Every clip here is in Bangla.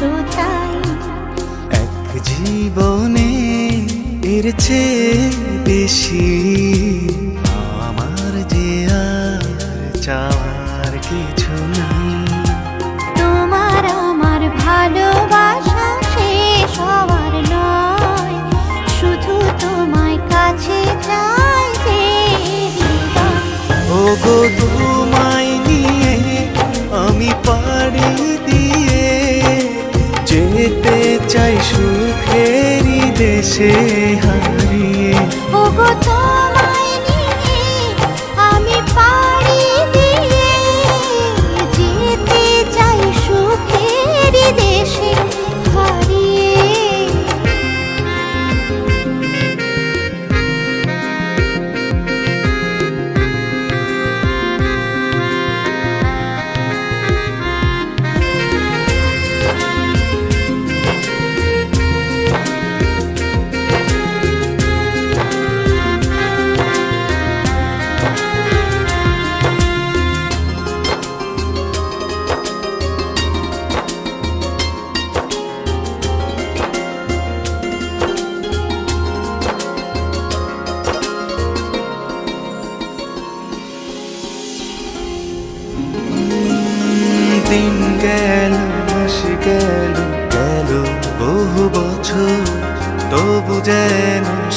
কিছু চাই এক জীবনে এর চেয়ে বেশি আমার যে আর চাওয়ার কিছু নাই। তোমার আমার ভালোবাসা সে সবার নয়। শুধু তোমায় কাছে চাই ও গো মুছে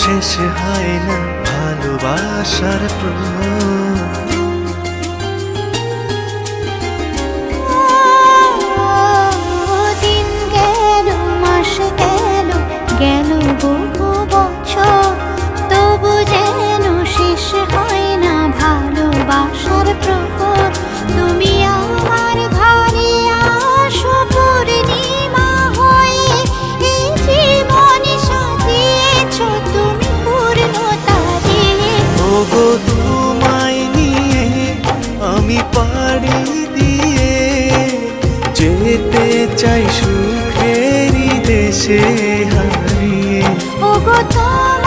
শেষ হয় না ভালোবাসার প্রয়োগ ওগো তুমি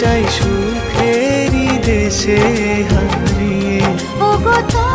চাই সুখেরি দেশে হারিয়ে। ও ওগো